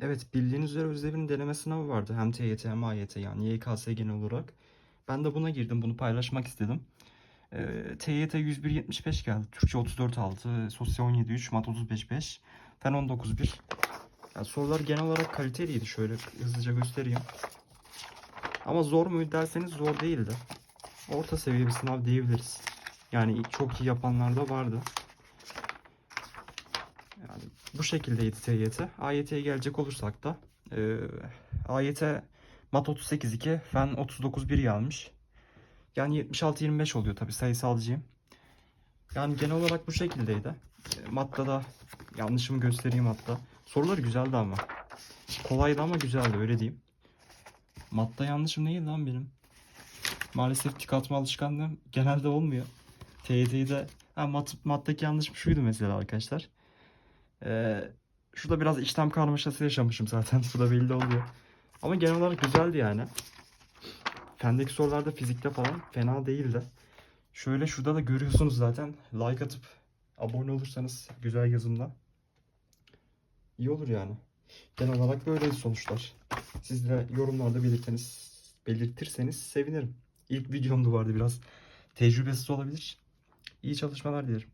Evet bildiğiniz üzere Özdev'in deneme sınavı vardı. Hem TYT hem AYT yani YKS genel olarak. Ben de buna girdim. Bunu paylaşmak istedim. Ee, TYT 101.75 geldi. Türkçe 34.6, Sosyal 17.3, Mat 35.5, Fen 19.1. Yani sorular genel olarak kaliteliydi. Şöyle hızlıca göstereyim. Ama zor mu derseniz zor değildi. Orta seviye bir sınav diyebiliriz. Yani çok iyi yapanlar da vardı. Yani bu şekildeydi TYT. AYT'ye gelecek olursak da e, AYT Mat 38.2, Fen 39.1 gelmiş. Yani 76-25 oluyor tabii sayısalcıyım. Yani genel olarak bu şekildeydi. E, Mat'ta da yanlışımı göstereyim hatta. Sorular güzeldi ama. Kolaydı ama güzeldi öyle diyeyim. Mat'ta yanlışım neydi lan benim? Maalesef tik atma alışkanlığım genelde olmuyor. TYT'de ha, mat, mattaki yanlışım şuydu mesela arkadaşlar. Ee, şurada biraz işlem karmaşası yaşamışım zaten. Bu da belli oluyor. Ama genel olarak güzeldi yani. Fendeki sorularda fizikte falan fena değildi. Şöyle şurada da görüyorsunuz zaten. Like atıp abone olursanız güzel yazımla. iyi olur yani. Genel olarak böyle sonuçlar. Siz de yorumlarda belirteniz, belirtirseniz sevinirim. İlk videomda vardı biraz tecrübesiz olabilir. İyi çalışmalar dilerim.